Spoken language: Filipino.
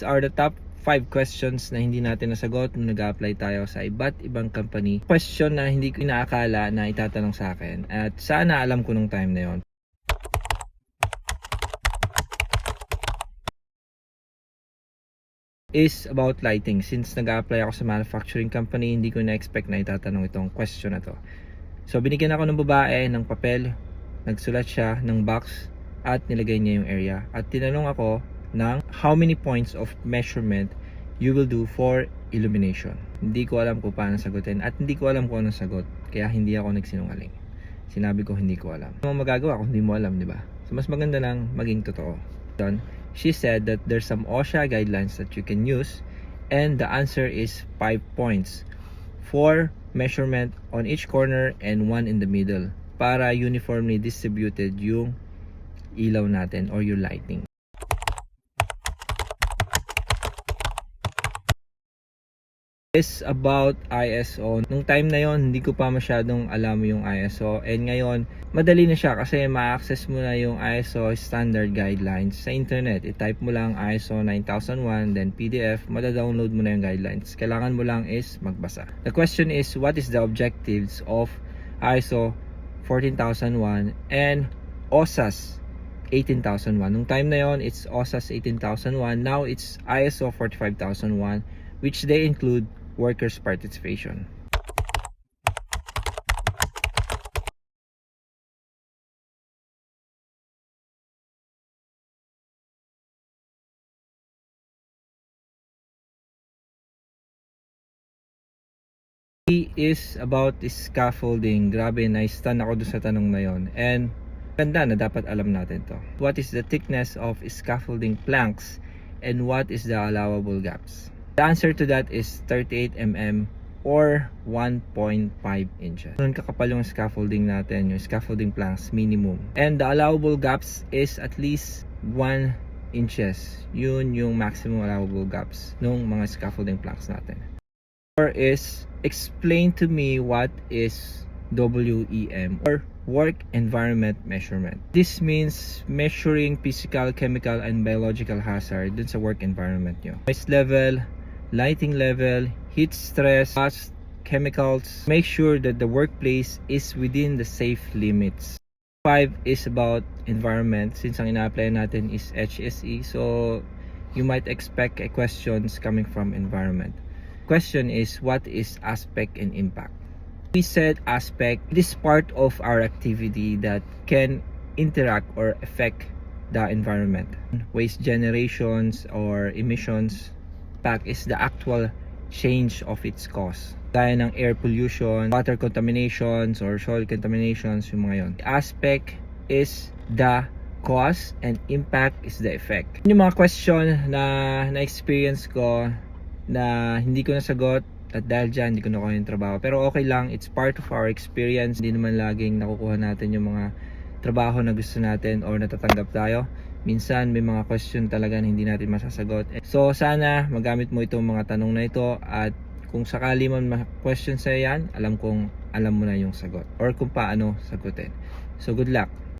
These are the top 5 questions na hindi natin nasagot nung nag-apply tayo sa iba't ibang company. Question na hindi ko inaakala na itatanong sa akin. At sana alam ko nung time na yon. is about lighting. Since nag-apply ako sa manufacturing company, hindi ko na-expect na itatanong itong question na to. So, binigyan ako ng babae ng papel, nagsulat siya ng box, at nilagay niya yung area. At tinanong ako ng how many points of measurement you will do for illumination. Hindi ko alam kung paano sagutin at hindi ko alam kung anong sagot. Kaya hindi ako nagsinungaling. Sinabi ko hindi ko alam. Ano magagawa kung hindi mo alam, di ba? So, mas maganda lang maging totoo. Yun, she said that there's some OSHA guidelines that you can use and the answer is 5 points. 4 measurement on each corner and 1 in the middle para uniformly distributed yung ilaw natin or yung lighting. Is about ISO. Nung time na yon hindi ko pa masyadong alam yung ISO. And ngayon, madali na siya kasi ma-access mo na yung ISO standard guidelines sa internet. I-type mo lang ISO 9001, then PDF, madadownload mo na yung guidelines. Kailangan mo lang is magbasa. The question is, what is the objectives of ISO 14001 and OSAS 18001. Nung time na yon it's OSAS 18001. Now, it's ISO 45001 which they include workers' participation. Is about scaffolding. Grabe, na-stun ako doon sa tanong na yon. And ganda na dapat alam natin to. What is the thickness of scaffolding planks and what is the allowable gaps? The answer to that is 38 mm or 1.5 inches. Ganun kakapal yung scaffolding natin, yung scaffolding planks minimum. And the allowable gaps is at least 1 inches. Yun yung maximum allowable gaps ng mga scaffolding planks natin. Or is explain to me what is WEM or work environment measurement. This means measuring physical, chemical, and biological hazard dun sa work environment nyo. Noise level, lighting level, heat stress, dust, chemicals. Make sure that the workplace is within the safe limits. 5 is about environment since ang ina-apply natin is HSE so you might expect questions coming from environment. Question is what is aspect and impact? We said aspect it is part of our activity that can interact or affect the environment. Waste generations or emissions impact is the actual change of its cause. Gaya ng air pollution, water contaminations, or soil contaminations, yung mga yon. Aspect is the cause and impact is the effect. Yung mga question na na-experience ko na hindi ko nasagot at dahil dyan hindi ko nakuha yung trabaho. Pero okay lang, it's part of our experience. Hindi naman laging nakukuha natin yung mga trabaho na gusto natin or natatanggap tayo minsan may mga question talaga na hindi natin masasagot. So sana magamit mo itong mga tanong na ito at kung sakali man ma-question sa yan, alam kong alam mo na yung sagot or kung paano sagutin. So good luck!